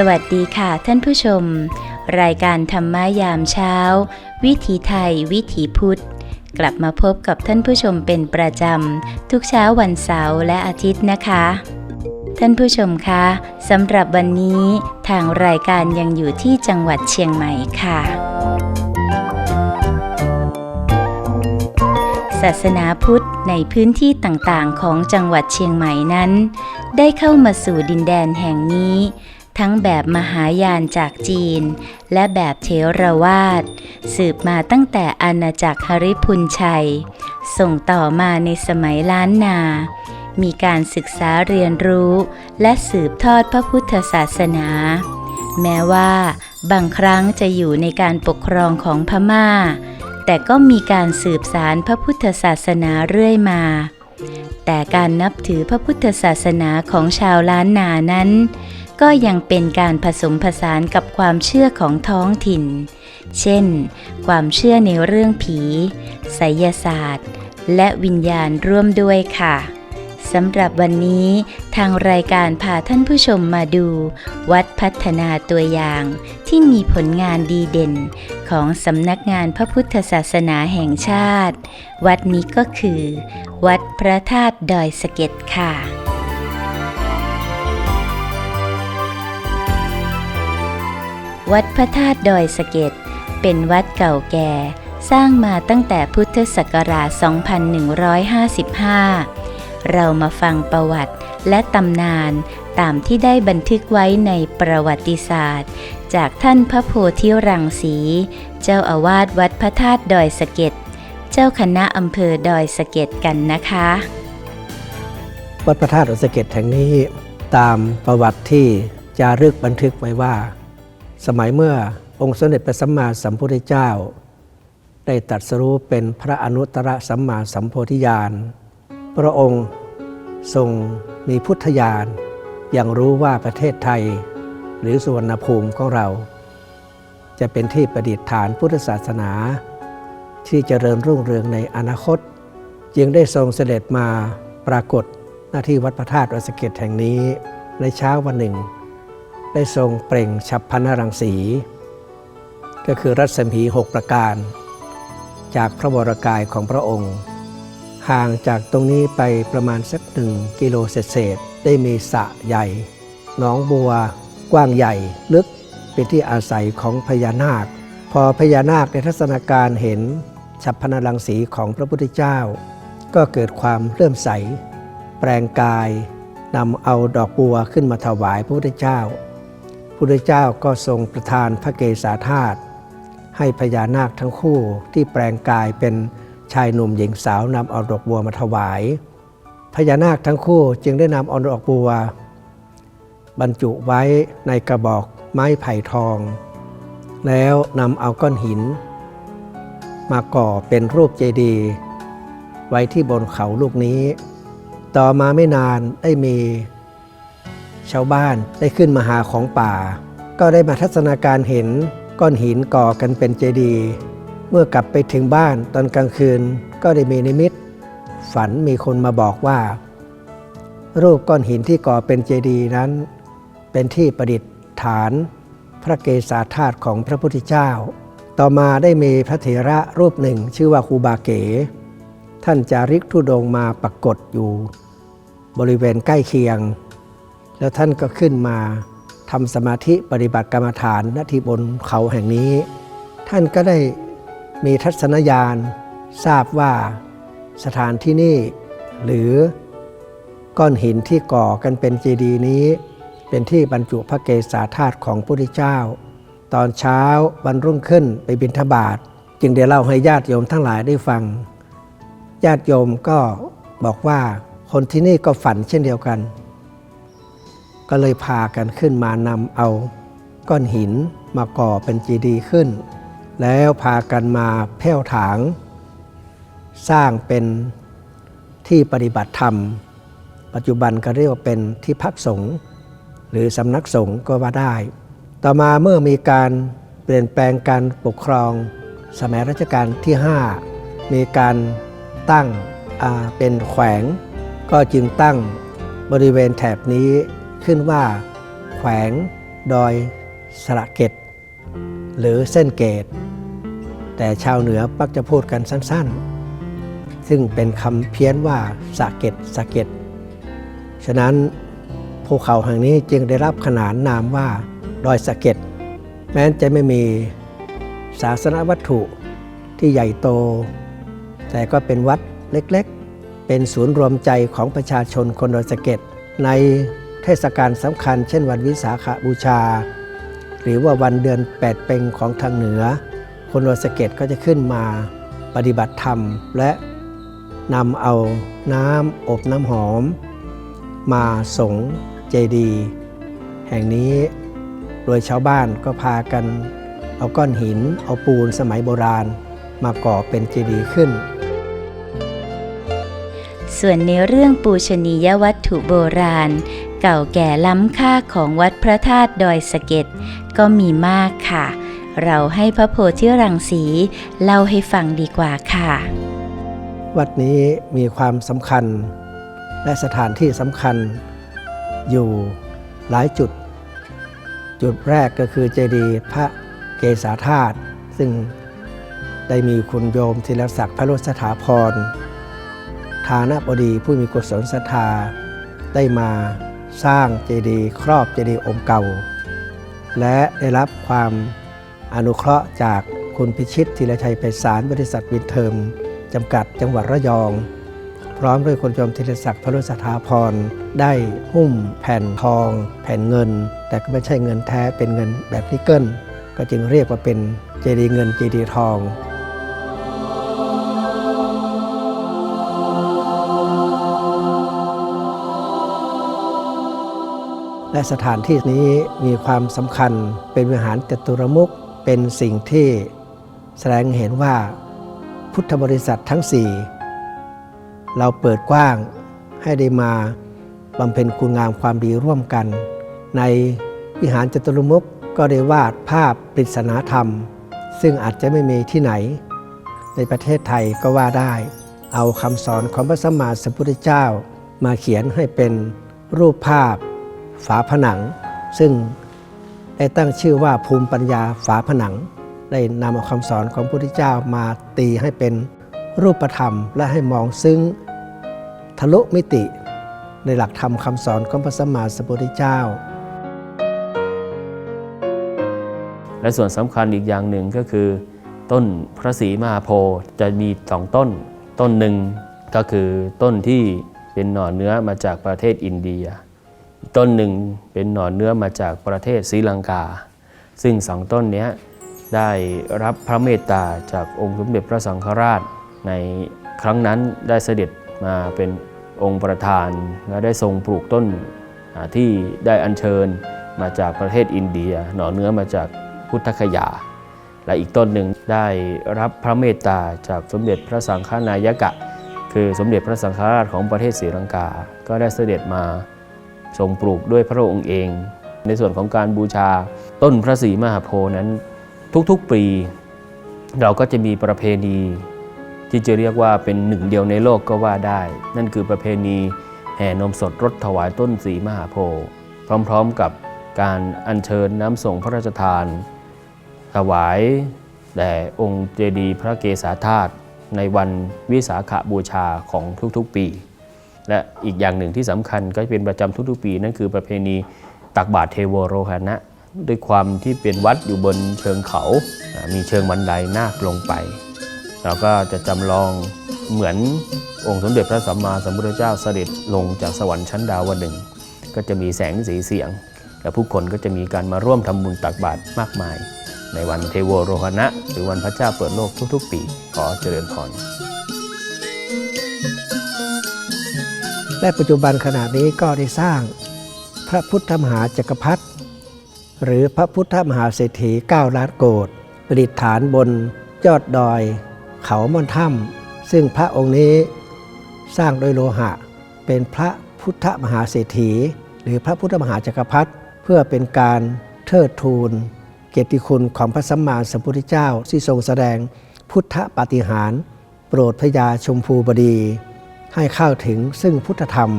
สวัสดีค่ะท่านผู้ชม รายการธรรมยามเช้า วิถีไทย วิถีพุทธ กลับมาพบกับท่านผู้ชมเป็นประจำ ทุกเช้าวันเสาร์และอาทิตย์นะคะ ท่านผู้ชมคะสำหรับวันนี้ทางรายการยังอยู่ที่จังหวัดเชียงใหม่ค่ะศาสนาพุทธในพื้นที่ต่างๆ ของจังหวัดเชียงใหม่นั้น ได้เข้ามาสู่ดินแดนแห่งนี้ ทั้งแบบมหายานจากจีน และแบบเทรวาสสืบมาตั้งแต่อาณาจักรฮริพุนชัย ส่งต่อมาในสมัยล้านนา มีการศึกษาเรียนรู้และสืบทอดพระพุทธศาสนา แม้ว่าบางครั้งจะอยู่ในการปกครองของพม่า แต่ก็มีการสืบสารพระพุทธศาสนาเรื่อยมาแต่การนับถือพระพุทธศาสนาของชาวล้านนานั้น ก็ยังเป็นการผสมผสานกับความเชื่อของท้องถิ่น เช่น ความเชื่อในเรื่องผีไสยศาสตร์ และวิญญาณร่วมด้วยค่ะสำหรับวันนี้ทางรายการพาท่านผู้ชมมาดู วัดพัฒนาตัวอย่าง ที่มีผลงานดีเด่น ของสำนักงานพระพุทธศาสนาแห่งชาติ วัดนี้ก็คือ วัดพระธาตุดอยสะเก็ดค่ะ วัดพระธาตุดอยสะเก็ดเป็นวัดเก่าแก่ สร้างมาตั้งแต่พุทธศักราช 2155 เรามาฟังประวัติและตำนานตามที่ได้บันทึกไว้ในประวัติศาสตร์ จากท่านพระโพธิรังสี เจ้าอาวาสวัดพระธาตุดอยสะเก็ดเจ้าคณะอำเภอดอยสะเก็ดกันนะคะ วัดพระธาตุดอยสะเก็ดแห่งนี้ตามประวัติที่จารึกบันทึกไว้ว่า สมัยเมื่อองค์สมเด็จพระสัมมาสัมพุทธเจ้า ได้ตรัสรู้เป็นพระอนุตตรสัมมาสัมโพธิญาณ พระองค์ทรงมีพุทธญาณอย่างรู้ว่าประเทศไทย หรือสุวรรณภูมิของเรา จะเป็นที่ประดิษฐานพุทธศาสนา ที่เจริญรุ่งเรืองในอนาคต จึงได้ทรงเสด็จมาปรากฏหน้าที่วัดพระธาตุอสเก็ดแห่งนี้ในเช้าวันหนึ่ง ได้ทรงเปล่งฉับพันรังสี ก็คือรัศมีหกประการ จากพระวรกายของพระองค์ ห่างจากตรงนี้ไปประมาณสักหนึ่งกิโลเศษได้มีสระใหญ่หนองบัวกว้างใหญ่ลึกเป็นที่อาศัยของพญานาค พอพญานาคในทัศนาการเห็นฉับพนรังสีของพระพุทธเจ้า ก็เกิดความเลื่อมใส แปลงกายนำเอาดอกบัวขึ้นมาถวายพระพุทธเจ้า พระพุทธเจ้าก็ทรงประทานพระเกศาธาตุให้พญานาคทั้งคู่ที่แปลงกายเป็นชายหนุ่มหญิงสาวนำเอาดอกบัวมาถวาย พญานาคทั้งคู่จึงได้นำเอาดอกบัว บรรจุไว้ในกระบอกไม้ไผ่ทอง แล้วนำเอาก้อนหิน มาก่อเป็นรูปเจดีย์ไว้ที่บนเขาลูกนี้ ต่อมาไม่นานได้มี ชาวบ้านได้ขึ้นมาหาของป่า ก็ได้มาทัศนาการเห็นก้อนหินก่อกันเป็นเจดีย์เมื่อกลับไปถึงบ้านตอนกลางคืนก็ได้มีนิมิต ฝันมีคนมาบอกว่า รูปก้อนหินที่ก่อเป็นเจดีย์นั้น เป็นที่ประดิษฐาน พระเกศาธาตุของพระพุทธเจ้า ต่อมาได้มีพระเถระรูปหนึ่งชื่อว่าครูบาเก๋ ท่านจาริกธุดงมาปรากฏอยู่ บริเวณใกล้เคียง แล้วท่านก็ขึ้นมาทำสมาธิปฏิบัติกรรมฐานณที่บนเขาแห่งนี้ ท่านก็ได้มีทัศนญาณทราบว่าสถานที่นี่ หรือก้อนหินที่ก่อกันเป็นเจดีย์นี้ เป็นที่บรรจุพระเกศาธาตุของพระพุทธเจ้า ตอนเช้าวันรุ่งขึ้นไปบิณฑบาตจึงได้เล่าให้ญาติโยมทั้งหลายได้ฟัง ญาติโยมก็บอกว่าคนที่นี่ก็ฝันเช่นเดียวกัน ก็เลยพากันขึ้นมานำเอา ก้อนหินมาก่อเป็นเจดีย์ขึ้น แล้วพากันมาแผ่วถาง สร้างเป็นที่ปฏิบัติธรรม ปัจจุบันก็เรียกว่าเป็นที่พักสงฆ์หรือสำนักสงฆ์ก็ว่าได้ ต่อมาเมื่อมีการเปลี่ยนแปลงการปกครอง สมัยรัชกาลที่ 5 มีการตั้งเป็นแขวง ก็จึงตั้งบริเวณแถบนี้ ขึ้นว่า แขวงดอยสระเก็ดหรือเส้นเกต แต่ชาวเหนือมักจะพูดกันสั้นๆ ซึ่งเป็นคำเพี้ยนว่าสะเก็ดสะเก็ดฉะนั้นภูเขาแห่งนี้จึงได้รับขนานนามว่าดอยสะเก็ดแม้จะไม่มีศาสนวัตถุที่ใหญ่โต แต่ก็เป็นวัดเล็กๆ เป็นศูนย์รวมใจของประชาชนคนดอยสะเก็ดใน ทศกาลสำคัญ เช่นวันวิสาขบูชา หรือว่าวันเดือนแปดเปงของทางเหนือ คนดอยสเก็ดก็จะขึ้นมาปฏิบัติธรรม และนำเอาน้ำอบน้ำหอม มาสงเจดีย์แห่งนี้โดยชาวบ้านก็พากันเอาก้อนหิน เอาปูนสมัยโบราณ มาก่อเป็นเจดีย์ขึ้น ส่วนในเรื่องปูชนียวัตถุโบราณ เก่าแก่ล้ำค่าของวัดพระธาตุดอยสะเก็ดก็มีมากค่ะ เราให้พระโพธิรังสีเล่าให้ฟังดีกว่าค่ะ วัดนี้มีความสำคัญ และสถานที่สำคัญ อยู่หลายจุด จุดแรกก็คือเจดีย์พระเกศาธาตุซึ่งได้มีคุณโยมธีรศักดิ์พระโรสถาพร ฐานะบดีผู้มีกุศลศรัทธาได้มา สร้างเจดีย์ครอบเจดีย์องค์เก่า และได้รับความอนุเคราะห์จากคุณพิชิตธีรชัยไพศาลบริษัทวินเทอมจำกัดจังหวัดระยอง พร้อมด้วยคุณโยมธีรศักดิ์พระรุสถาพรได้หุ้มแผ่นทอง แผ่นเงิน แต่ก็ไม่ใช่เงินแท้เป็นเงินแบบนิกเกิลก็จึงเรียกว่าเป็นเจดีย์เงินเจดีย์ทอง และสถานที่นี้มีความสำคัญเป็นวิหารจตุรมุขเป็นสิ่งที่แสดงเห็นว่าพุทธบริษัททั้งสี่เราเปิดกว้างให้ได้มาบำเพ็ญคุณงามความดีร่วมกัน ในวิหารจตุรมุขก็ได้วาดภาพปริศนาธรรม ซึ่งอาจจะไม่มีที่ไหน ในประเทศไทยก็ว่าได้ เอาคำสอนของพระสัมมาสัมพุทธเจ้า มาเขียนให้เป็นรูปภาพ ฝาผนัง ซึ่งได้ตั้งชื่อว่าภูมิปัญญาฝาผนัง ได้นำเอาคำสอนของพระพุทธเจ้ามาตีให้เป็นรูปธรรม และให้มองซึ้งทะลุมิติ ในหลักธรรมคำสอนของพระสัมมาสัมพุทธเจ้า และส่วนสำคัญอีกอย่างหนึ่งก็คือ ต้นพระศรีมหาโพธิ์จะมีสองต้น ต้นหนึ่งก็คือต้นที่เป็นหน่อเนื้อมาจากประเทศอินเดีย ต้นหนึ่งเป็นหน่อเนื้อมาจากประเทศศรีลังกา ซึ่งสองต้นนี้ได้รับพระเมตตาจากองค์สมเด็จพระสังฆราช ในครั้งนั้นได้เสด็จมาเป็นองค์ประธาน และได้ทรงปลูกต้นที่ได้อัญเชิญมาจากประเทศอินเดีย หน่อเนื้อมาจากพุทธคยา และอีกต้นหนึ่งได้รับพระเมตตาจากสมเด็จพระสังฆนายกะ คือสมเด็จพระสังฆราชของประเทศศรีลังกา ก็ได้เสด็จมา ทรงปลูกด้วยพระองค์เอง ในส่วนของการบูชาต้นพระศรีมหาโพธิ์นั้น ทุกๆปี เราก็จะมีประเพณี ที่จะเรียกว่าเป็นหนึ่งเดียวในโลกก็ว่าได้ นั่นคือประเพณีแห่นมสดรถถวายต้นสีมหาโพธิ์พร้อมๆกับการอัญเชิญน้ำส่งพระราชทาน ถวายแด่องค์เจดีย์พระเกศาธาตุในวันวิสาขบูชาของทุกๆปี และอีกอย่างหนึ่งที่สำคัญก็เป็นประจำทุกๆปี นั่นคือประเพณีตักบาตรเทโวโรหณะด้วยความที่เป็นวัดอยู่บนเชิงเขา มีเชิงบันไดนาคลงไป เราก็จะจำลองเหมือนองค์สมเด็จพระสัมมาสัมพุทธเจ้าเสด็จลงจากสวรรค์ชั้นดาวดึงก็จะมีแสงสีเสียง และผู้คนก็จะมีการมาร่วมทำบุญตักบาตรมากมาย ในวันเทโวโรหณะ หรือวันพระเจ้าเปิดโลกทุกๆ ปี ขอเจริญพร และปัจจุบันขณะนี้ก็ได้สร้างพระพุทธมหาจักรพรรดิหรือพระพุทธมหาเศรษฐี9ล้านโกดประดิษฐานบนยอดดอย เขาม่อนถ้ำซึ่งพระองค์นี้สร้างโดยโลหะ เป็นพระพุทธมหาเศรษฐี หรือพระพุทธมหาจักรพรรดิเพื่อเป็นการเทิดทูน เกียรติคุณของพระสัมมาสัมพุทธเจ้าที่ทรงแสดงพุทธปาฏิหาริย์โปรดพระยาชมพูบดี ให้เข้าถึงซึ่งพุทธธรรม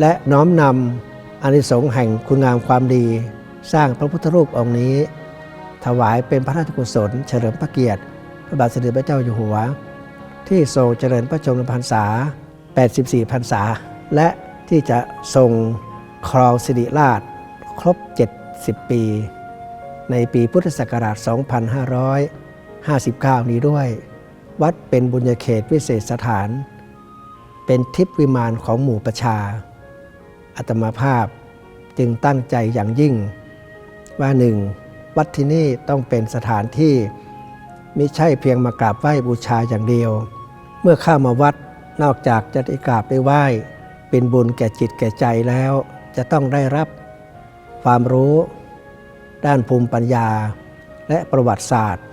และน้อมนำอนิสงส์แห่งคุณงามความดี สร้างพระพุทธรูปองค์นี้ ถวายเป็นพระราชกุศล เฉลิมพระเกียรติ พระบาทสมเด็จพระเจ้าอยู่หัว ที่ทรงเจริญพระชนมพรรษา 84 พรรษา และที่จะทรงครองสิริราชครบ 70 ปี ในปีพุทธศักราช 2559 นี้ด้วย วัดเป็นบุญญาเขตวิเศษสถาน เป็นทิพวิมานของหมู่ประชาอัตมาภาพจึงตั้งใจอย่างยิ่ง ว่าหนึ่งวัดที่นี่ต้องเป็นสถานที่ไม่ใช่เพียงมากราบไหว้บูชาอย่างเดียว เมื่อเข้ามาวัดนอกจากจะได้กราบได้ไหว้ เป็นบุญแก่จิตแก่ใจแล้ว จะต้องได้รับความรู้ ด้านภูมิปัญญา และประวัติศาสตร์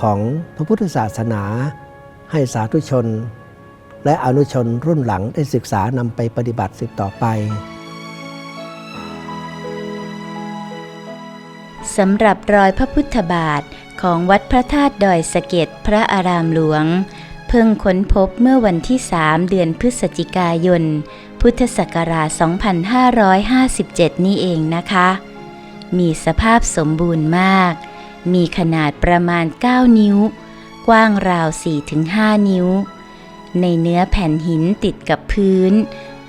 ของพระพุทธศาสนา ให้สาธุชน และอนุชนรุ่นหลังได้ศึกษานำไปปฏิบัติสืบต่อไปสำหรับรอยพระพุทธบาทของวัดพระธาตุดอยสะเก็ดพระอารามหลวง เพิ่งค้นพบเมื่อวันที่ 3 เดือนพฤศจิกายน พุทธศักราช 2557 นี่เองนะคะ มีสภาพสมบูรณ์มาก มีขนาดประมาณ 9 นิ้ว กว้างราว 4-5 นิ้ว ในเนื้อแผ่นหินติดกับพื้น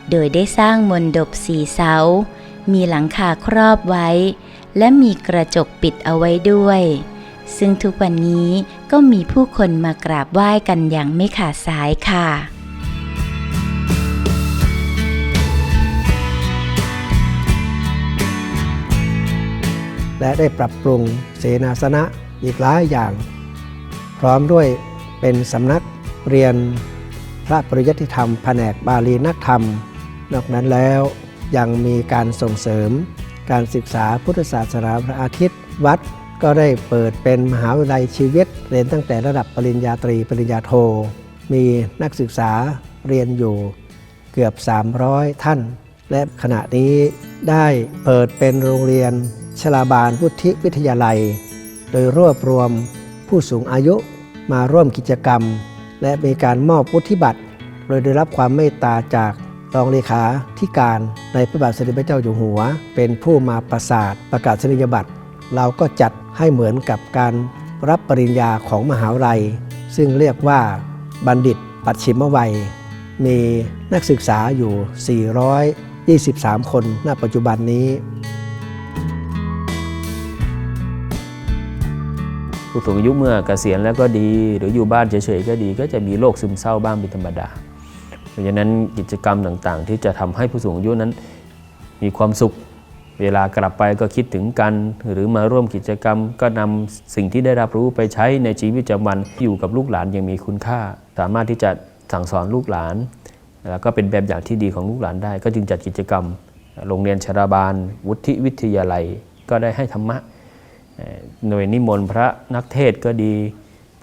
โดยได้สร้างมนดบสีเสา มีหลังคาครอบไว้ และมีกระจกปิดเอาไว้ด้วย ซึ่งทุกวันนี้ก็มีผู้คนมากราบไหว้กันอย่างไม่ขาดสายค่ะและได้ปรับปรุงเสนาสนะอีกหลายอย่าง พร้อมด้วยเป็นสำนักเรียน ระปริยัติธรรมแผนกบาลีนักธรรม นอกนั้นแล้วยังมีการส่งเสริม การศึกษาพุทธศาสนาพระอาทิตย์ วัดก็ได้เปิดเป็นมหาวิทยาลัยชีวิต เรียนตั้งแต่ระดับปริญญาตรีปริญญาโท มีนักศึกษาเรียนอยู่เกือบ 300 ท่าน และขณะนี้ได้เปิดเป็นโรงเรียนชลาบาลวุฒิวิทยาลัย โดยรวบรวมผู้สูงอายุมาร่วมกิจกรรม และมีการมอบวุฒิบัตร โดยได้รับความเมตตาจากรองเลขาธิการในพระบาทสมเด็จพระเจ้าอยู่หัว เป็นผู้มาประสาทประกาศนียบัตร เราก็จัดให้เหมือนกับการรับปริญญาของมหาวิทยาลัย ซึ่งเรียกว่าบัณฑิตปัจฉิมวัย มีนักศึกษาอยู่ 423 คนณปัจจุบันนี้ ผู้สูงอายุเมื่อเกษียณแล้วก็ดี หรืออยู่บ้านเฉยๆก็ดี ก็จะมีโรคซึมเศร้าบ้างเป็นธรรมดา เพราะฉะนั้นกิจกรรมต่างๆ ที่จะทำให้ผู้สูงอายุนั้น มีความสุขเวลากลับไปก็คิดถึงกัน หรือมาร่วมกิจกรรม ก็นำสิ่งที่ได้รับรู้ไปใช้ในชีวิตประจำวันอยู่กับลูกหลานยังมีคุณค่า สามารถที่จะสั่งสอนลูกหลาน แล้วก็เป็นแบบอย่างที่ดีของลูกหลานได้ ก็จึงจัดกิจกรรม โรงเรียนชราบาล วุฒิวิทยาลัย ก็ได้ให้ธรรมะ หน่วยนิมนต์พระนักเทศก็ดี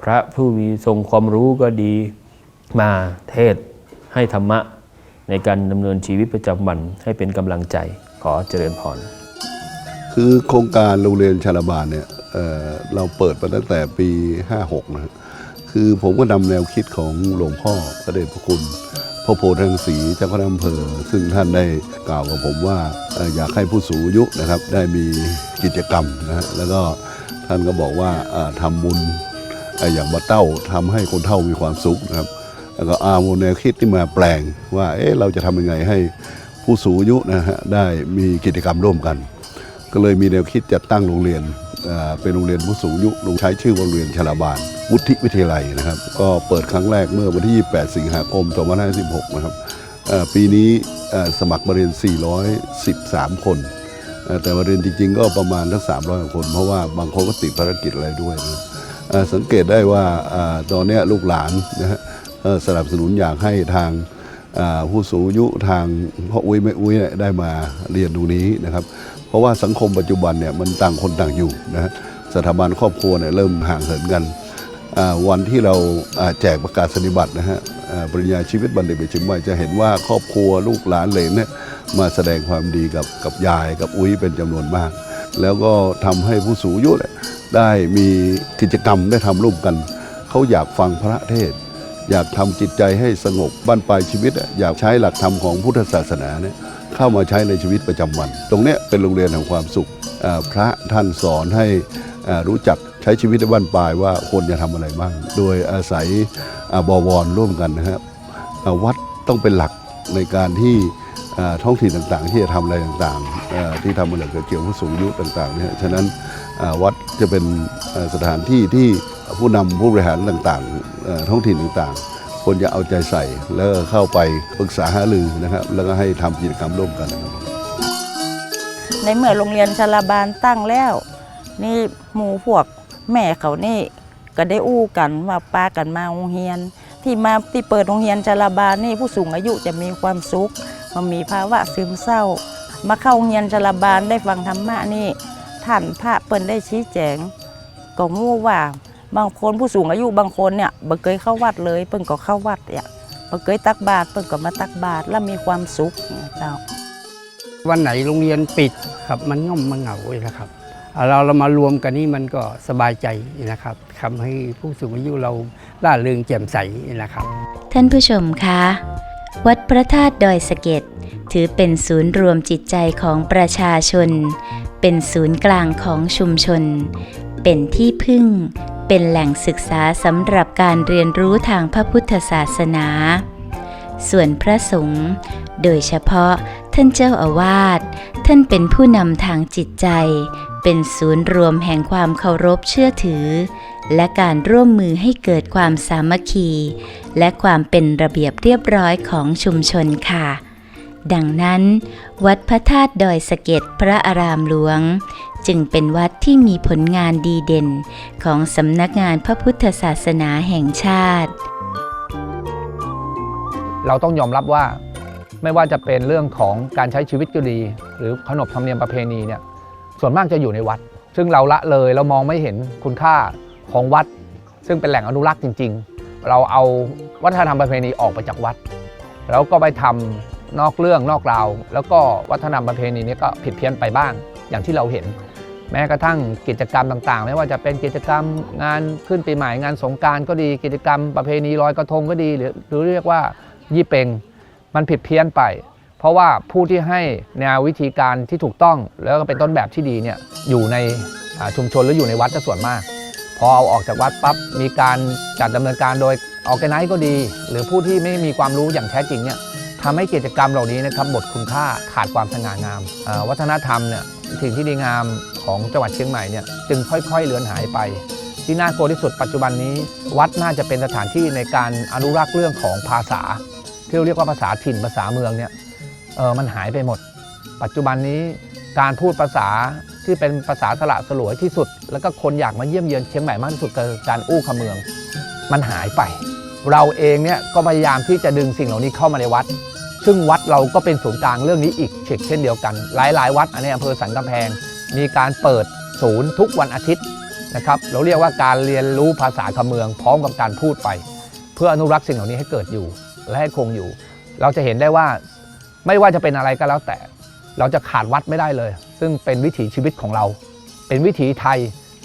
พระผู้มีทรงความรู้ก็ดีมาเทศให้ธรรมะในการดำเนินชีวิตประจำวันให้เป็นกำลังใจขอเจริญพร คือโครงการโรงเรียนชาลบานเนี่ยเเราเปิดมาตั้งแต่ปี 56นะฮะคือผมก็นำแนวคิดของหลวงพ่อพระเดชพระคุณ พระโพธิ์ทังสีเจ้าคณะอำเภอ ซึ่งท่านได้กล่าวกับผมว่าอยากให้ผู้สูงอายุนะครับได้มีกิจกรรมนะฮะแล้วก็ท่านก็บอกว่าเอ่อทำบุญอย่างบัดเต้าทำให้คนเฒ่ามีความสุขนะครับแล้วก็อาโมแนวคิดที่มาแปลงว่าเอ๊ะเราจะทำยังไงให้ผู้สูงอายุนะฮะได้มีกิจกรรมร่วมกัน ก็เลยมีแนวคิดจัดตั้งโรงเรียน เป็นโรงเรียนผู้สูงอายุลงใช้ชื่อว่าโรงเรียนชลาบานวุฒิวิทยาลัยนะครับ ก็เปิดครั้งแรกเมื่อวันที่ 28 สิงหาคม 2516 นะครับปีนี้สมัครมาเรียน 413 คน แต่มาเรียนจริงๆ ก็ประมาณทั้ง300 คน เพราะว่าบางคนก็ติดภารกิจอะไรด้วยนะสังเกตได้ว่าตอนนี้ลูกหลานนะฮะสนับสนุนอยากให้ทางผู้สูงอายุทางพ่ออุ้ยแม่อุ้ยเนี่ยได้มาเรียนตรงนี้นะครับ เพราะว่าสังคมปัจจุบันเนี่ยมันต่างคนต่างอยู่นะฮะสถาบันครอบครัวเนี่ยเริ่มห่างเหินกันวันที่เราแจกประกาศนียบัตรนะฮะปริญญาชีวิตบัณฑิตไปชิมใหม่จะเห็นว่าครอบครัวลูกหลานเหลนเนี่ยมาแสดงความดีกับกับยายกับอุ้ยเป็นจำนวนมาก แล้วก็ทำให้ผู้สูงอายุได้มีกิจกรรมได้ทำร่วมกัน เขาอยากฟังพระเทศ อยากทำจิตใจให้สงบบ้านปลายชีวิต อยากใช้หลักธรรมของพุทธศาสนาเนี่ย เข้ามาใช้ในชีวิตประจำวัน ตรงนี้เป็นโรงเรียนแห่งความสุขพระท่านสอนให้รู้จักใช้ชีวิตในบ้านปลายว่าคนจะทำอะไรบ้าง โดยอาศัยอ่าบวรร่วมกันนะครับวัดต้องเป็นหลักในการที่ท้องถิ่นต่างๆ ที่จะทำอะไรต่างๆ ที่ทำอะไรเกี่ยวกับผู้สูงอายุต่างๆเนี่ยฉะนั้นวัดจะเป็นสถานที่ที่ผู้นำผู้บริหารต่างๆ ท้องถิ่นต่างๆ ควรจะเอาใจใส่ แล้วก็เข้าไปปรึกษาหารือนะครับ แล้วก็ให้ทำกิจกรรมร่วมกันนะครับ ในเมื่อโรงเรียนชลาบานตั้งแล้ว นี่หมู่พวกแม่เขานี่ก็ได้อู้กันว่าป้ากันมาโรงเรียน ที่มาที่เปิดโรงเรียนชลาบานนี่ผู้สูงอายุจะมีความสุขมันมีภาวะซึมเศร้า มาเข้าโรงเรียนชลาบานได้ฟังธรรมะนี่ท่านพระเปิ้นได้ชี้แจงก็งู้ว่า บางคนผู้สูงอายุบางคนเนี่ยบ่เคยเข้าวัดเลยเปิ้นก็เข้าวัดเนี่ยบ่เคยตักบาตรเปิ้นก็มาตักบาตรแล้วมีความสุขเนี่ยเจ้าวันไหนโรงเรียนปิดครับมันง่อมมันเหงาเลยนะครับอ่าเราเรามารวมกันนี่มันก็สบายใจนะครับทำให้ผู้สูงอายุเราล่าเริงแจ่มใสนะครับ ท่านผู้ชมคะวัดพระธาตุดอยสะเก็ดถือเป็นศูนย์รวมจิตใจของประชาชน เป็นศูนย์กลางของชุมชน เป็นที่พึ่ง เป็นแหล่งศึกษาสำหรับการเรียนรู้ทางพระพุทธศาสนา ส่วนพระสงฆ์โดยเฉพาะท่านเจ้าอาวาสท่านเป็นผู้นำทางจิตใจ เป็นศูนย์รวมแห่งความเคารพเชื่อถือ และการร่วมมือให้เกิดความสามัคคี และความเป็นระเบียบเรียบร้อยของชุมชนค่ะ ดังนั้น วัดพระธาตุดอยสะเก็ดพระอารามหลวง จึงเป็นวัดที่มีผลงานดีเด่นของสำนักงานพระพุทธศาสนาแห่งชาติ เราต้องยอมรับว่าไม่ว่าจะเป็นเรื่องของการใช้ชีวิตก็ดี หรือขนบธรรมเนียมประเพณีเนี่ยส่วนมากจะอยู่ในวัด ซึ่งเราละเลยเรามองไม่เห็นคุณค่าของวัด ซึ่งเป็นแหล่งอนุรักษ์จริง ๆ เราเอาวัฒนธรรมประเพณีออกไปจากวัด แล้วก็ไปทำ นอกเรื่องนอกราว แล้วก็วัฒนธรรมประเพณีนี้ก็ผิดเพี้ยนไปบ้างอย่างที่เราเห็น แม้กระทั่งกิจกรรมต่างๆ ไม่ว่าจะเป็นกิจกรรมงานขึ้นปีใหม่งานสงการก็ดีกิจกรรมประเพณีลอยกระทงก็ดีหรือหรือเรียกว่ายี่เปงมันผิดเพี้ยนไป เพราะว่าผู้ที่ให้แนววิธีการที่ถูกต้อง แล้วก็เป็นต้นแบบที่ดีเนี่ยอยู่ในชุมชนหรืออยู่ในวัดจะส่วนมาก พอเอาออกจากวัดปั๊บมีการจัดดำเนินการโดยออแกไนซ์ก็ดี หรือผู้ที่ไม่มีความรู้อย่างแท้จริงเนี่ย ทำให้กิจกรรมเหล่านี้นะครับหมดคุณค่าขาดความสง่างาม วัฒนธรรมเนี่ยสิ่งที่ดีงามของจังหวัดเชียงใหม่เนี่ยจึงค่อยๆเลือนหายไป ที่น่ากลัวที่สุดปัจจุบันนี้ วัดน่าจะเป็นสถานที่ในการอนุรักษ์เรื่องของภาษา ที่เราเรียกว่าภาษาถิ่นภาษาเมืองเนี่ยเออมันหายไปหมด ปัจจุบันนี้การพูดภาษาที่เป็นภาษาสละสลวยที่สุด แล้วก็คนอยากมาเยี่ยมเยือนเชียงใหม่มากที่สุดคือการอู้คำเมือง มันหายไป เราเองเนี่ยก็พยายามที่จะดึงสิ่งเหล่านี้เข้ามาในวัด ซึ่งวัดเราก็เป็นศูนย์กลางเรื่องนี้อีกเช่นเดียวกัน หลายๆ วัดในอำเภอสันกำแพง มีการเปิดศูนย์ทุกวันอาทิตย์นะครับเราเรียกว่าการเรียนรู้ภาษาคำเมืองพร้อมกับการพูดไป เพื่ออนุรักษ์สิ่งเหล่านี้ให้เกิดอยู่ และให้คงอยู่ เราจะเห็นได้ว่าไม่ว่าจะเป็นอะไรก็แล้วแต่ เราจะขาดวัดไม่ได้เลย ซึ่งเป็นวิถีชีวิตของเรา เป็นวิถีไทย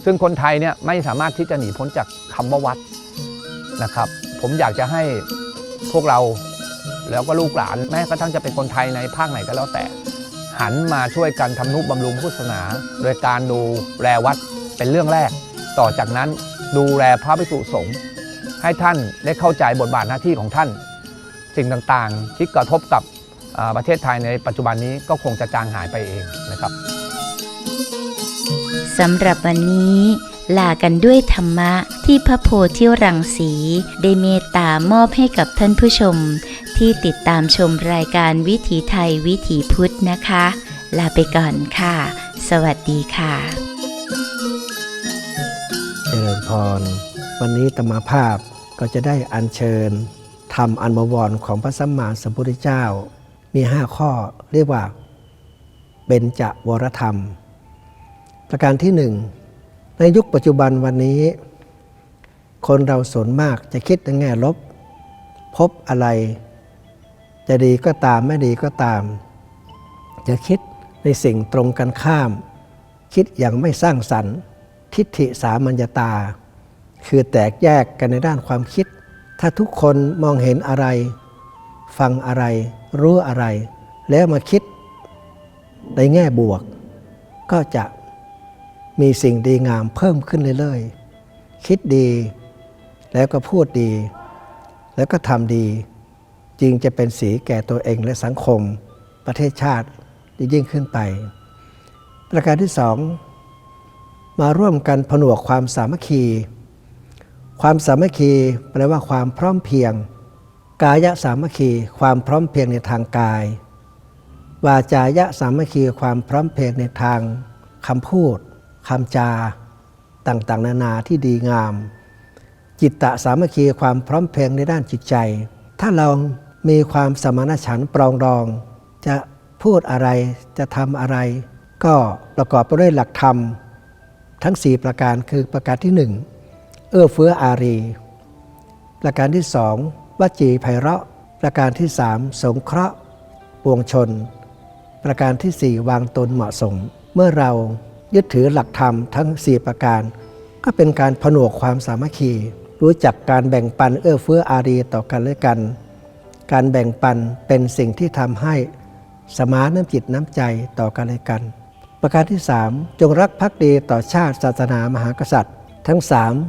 ซึ่งคนไทยเนี่ยไม่สามารถที่จะหนีพ้นจากคำว่าวัดนะครับ ผมอยากจะให้พวกเรา แล้วก็ลูกหลานแม้กระทั่งจะเป็นคนไทยในภาคไหนก็แล้วแต่ หันมาช่วยกันทำนุบำรุงพุทธศาสนา โดยการดูแลวัดเป็นเรื่องแรก ต่อจากนั้นดูแลพระภิกษุสงฆ์ให้ท่านได้เข้าใจบทบาทหน้าที่ของท่าน สิ่งต่างๆ ที่กระทบกับประเทศไทยในปัจจุบันนี้ก็คงจะจางหายไปเองนะครับสำหรับวันนี้ลากันด้วยธรรมะที่พระโพธิรังสี ได้เมตตามอบให้กับท่านผู้ชม ที่ติดตามชมรายการวิถีไทยวิถีพุทธนะคะ ลาไปก่อนค่ะ สวัสดีค่ะเจริญพร วันนี้ตมาภาพก็จะได้อัญเชิญธรรมอันบวรของพระสัมมาสัมพุทธเจ้า มีห้าข้อเรียกว่าเบญจวรธรรม ประการที่หนึ่งในยุคปัจจุบันวันนี้ คนเราส่วนมากจะคิดในแง่ลบ พบอะไร จะดีก็ตามไม่ดีก็ตาม จะคิดในสิ่งตรงกันข้าม คิดอย่างไม่สร้างสรรค์ ทิฏฐิสามัญญาตา คือแตกแยกกันในด้านความคิด ถ้าทุกคนมองเห็นอะไร ฟังอะไร รู้อะไร แล้วมาคิดในแง่บวก ก็จะมีสิ่งดีงามเพิ่มขึ้นเรื่อยๆ คิดดี แล้วก็พูดดี แล้วก็ทำดี จึงจะเป็นสีแก่ตัวเองและสังคม ประเทศชาติยิ่งขึ้นไป ประการที่สองมาร่วมกันผนวกความสามัคคี ความสามัคคีแปลว่าความพร้อมเพียง กายะสามัคคีความพร้อมเพียงในทางกาย วาจายะสามัคคีความพร้อมเพียงในทางคำพูดคำจา ต่างๆ นานาที่ดีงาม จิตตะสามัคคีความพร้อมเพียงในด้านจิตใจ ถ้าเรา มีความสมานฉันท์ปรองดอง จะพูดอะไรจะทำอะไร ก็ประกอบไปด้วยหลักธรรม ทั้ง 4 ประการคือประการที่ 1 เอื้อเฟื้ออารี ประการที่สองวจีไพเราะ ประการที่สามสงเคราะห์ปวงชน ประการที่สี่วางตนเหมาะสม เมื่อเรายึดถือหลักธรรมทั้ง 4 ประการ ก็เป็นการผนวกความสามัคคี รู้จักการแบ่งปันเอื้อเฟื้ออารีต่อกันและกัน การแบ่งปันเป็นสิ่งที่ทำให้สมานน้ำจิตน้ำใจต่อกันและกัน ประการที่ 3 จงรักภักดีต่อชาติศาสนามหากษัตริย์ ทั้ง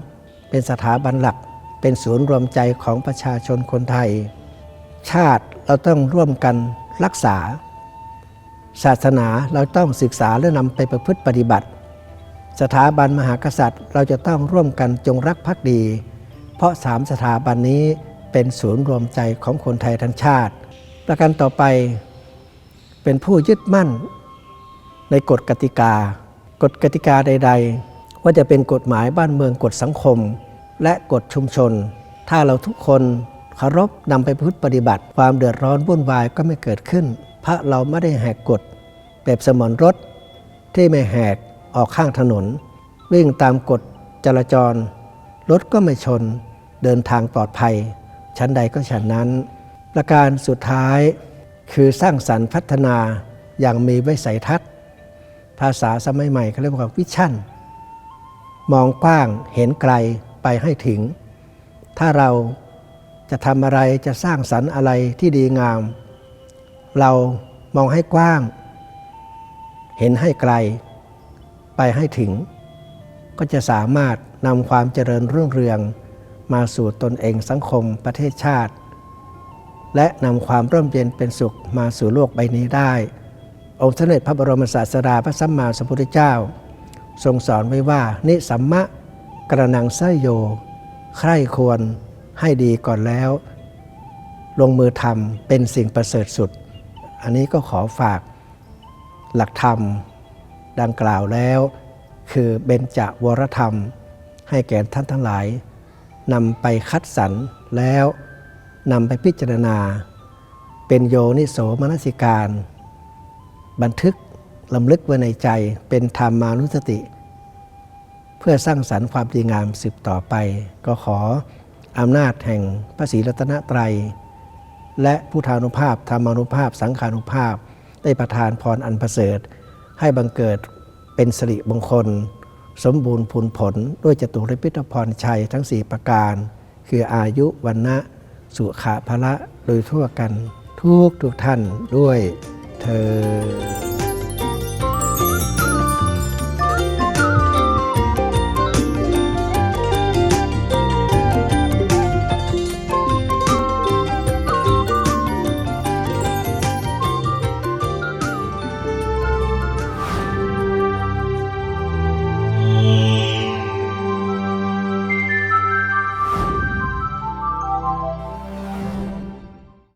3 เป็นสถาบันหลัก เป็นศูนย์รวมใจของประชาชนคนไทย ชาติเราต้องร่วมกันรักษา ศาสนาเราต้องศึกษาและนำไปประพฤติปฏิบัติ สถาบันมหากษัตริย์ เราจะต้องร่วมกันจงรักภักดี เพราะสามสถาบันนี้ เป็นศูนย์รวมใจของคนไทยทั้งชาติ ประการต่อไปเป็นผู้ยึดมั่นในกฎกติกา กฎกติกาใด ๆ ว่าจะเป็นกฎหมายบ้านเมืองกฎสังคม และกฎชุมชน ถ้าเราทุกคนเคารพนำไปพูดปฏิบัติ ความเดือดร้อนวุ่นวายก็ไม่เกิดขึ้นเพราะเราไม่ได้แหกกฎแบบสมอนรถที่ไม่แหกออกข้างถนน วิ่งตามกฎจราจร รถก็ไม่ชน เดินทางปลอดภัย ชั้นใดก็ฉันนั้น ประการสุดท้ายคือสร้างสรรค์พัฒนาอย่างมีวิสัยทัศน์ ภาษาสมัยใหม่เขาเรียกว่าวิชั่น มองกว้างเห็นไกลไปให้ถึง ถ้าเราจะทำอะไรจะสร้างสรรค์อะไรที่ดีงาม เรามองให้กว้าง เห็นให้ไกล ไปให้ถึง ก็จะสามารถนำความเจริญรุ่งเรือง มาสู่ตนเองสังคมประเทศชาติ และนำความร่มเย็นเป็นสุขมาสู่โลกใบนี้ได้ องค์สมเด็จพระบรมศาสดาพระสัมมาสัมพุทธเจ้า ทรงสอนไว้ว่านิสัมมะกระนังไสโย ใคร่ควรให้ดีก่อนแล้ว ลงมือทำเป็นสิ่งประเสริฐสุด อันนี้ก็ขอฝากหลักธรรมดังกล่าวแล้ว คือเบญจวรธรรม ให้แก่ท่านทั้งหลาย นำไปคัดสรรแล้วนำไปพิจารณา เป็นโยนิโสมนสิการ บันทึกลำลึกไว้ในใจเป็นธรรมานุสติ เพื่อสร้างสรรค์ความดีงามสืบต่อไป ก็ขออำนาจแห่งพระศรีรัตนตรัย และพุทธานุภาพธรรมานุภาพ สังขานุภาพ ได้ประทานพรอันประเสริฐ ให้บังเกิดเป็นสิริมงคล สมบูรณ์ผลผลด้วยจตุรพิทพรชัยทั้ง 4 ประการ คืออายุวันนะสุขะพละโดยทั่วกันทุกทุกท่านด้วยเธอ